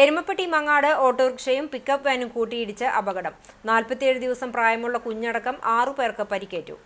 എരുമപ്പെട്ടി മങ്ങാട് ഓട്ടോറിക്ഷയും പിക്കപ്പ് വാനും കൂട്ടിയിടിച്ച് അപകടം. നാൽപ്പത്തിയേഴ് ദിവസം പ്രായമുള്ള കുഞ്ഞടക്കം ആറു പേർക്ക് പരിക്കേറ്റു.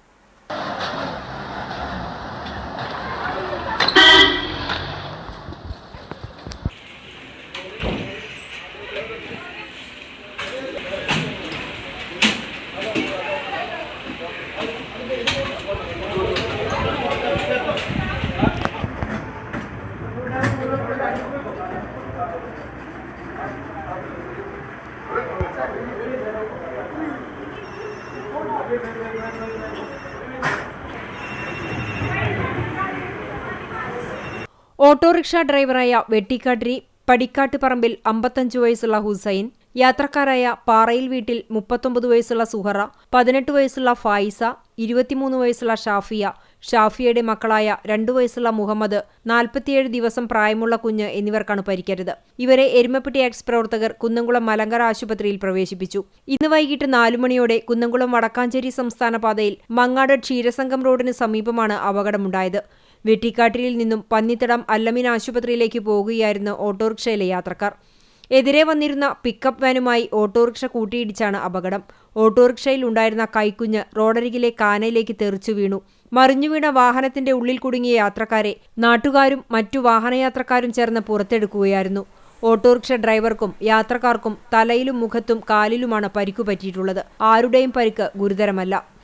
ഓട്ടോറിക്ഷ ഡ്രൈവറായ വെട്ടിക്കാട്ടിരി പടിക്കാട്ടുപറമ്പിൽ അമ്പത്തഞ്ച് വയസ്സുള്ള ഹുസൈൻ യാത്രക്കാരായ പാറയിൽ വീട്ടിൽ മുപ്പത്തൊമ്പത് വയസ്സുള്ള സുഹറ പതിനെട്ട് വയസ്സുള്ള ഫായിസ ഇരുപത്തിമൂന്ന് വയസ്സുള്ള ഷാഫിയ ഷാഫിയയുടെ മക്കളായ രണ്ടു വയസ്സുള്ള മുഹമ്മദ് നാൽപ്പത്തിയേഴ് ദിവസം പ്രായമുള്ള കുഞ്ഞ് എന്നിവർക്കാണ് പരിക്കരുത് ഇവരെ എരുമപ്പെട്ടി എക്സ് പ്രവർത്തകർ കുന്നംകുളം മലങ്കര ആശുപത്രിയിൽ പ്രവേശിപ്പിച്ചു. ഇന്ന് വൈകിട്ട് നാലു മണിയോടെ കുന്നംകുളം വടക്കാഞ്ചേരി സംസ്ഥാന പാതയിൽ മങ്ങാട് ക്ഷീരസംഘം റോഡിന് സമീപമാണ് അപകടമുണ്ടായത്. വെട്ടിക്കാട്ടിലിൽ നിന്നും പന്നിത്തടം അല്ലമിൻ ആശുപത്രിയിലേക്ക് പോകുകയായിരുന്നു ഓട്ടോറിക്ഷയിലെ യാത്രക്കാർ. എതിരെ വന്നിരുന്ന പിക്കപ്പ് വാനുമായി ഓട്ടോറിക്ഷ കൂട്ടിയിടിച്ചാണ് അപകടം. ഓട്ടോറിക്ഷയിൽ ഉണ്ടായിരുന്ന കൈക്കുഞ്ഞ് റോഡരികിലെ കാനയിലേക്ക് തെറിച്ചു വീണു. മറിഞ്ഞുവീണ വാഹനത്തിന്റെ ഉള്ളിൽ കുടുങ്ങിയ യാത്രക്കാരെ നാട്ടുകാരും മറ്റു വാഹനയാത്രക്കാരും ചേർന്ന് പുറത്തെടുക്കുകയായിരുന്നു. ഓട്ടോറിക്ഷ ഡ്രൈവർക്കും യാത്രക്കാർക്കും തലയിലും മുഖത്തും കാലിലുമാണ് പരിക്കു പറ്റിയിട്ടുള്ളത്. ആരുടെയും പരിക്ക് ഗുരുതരമല്ല.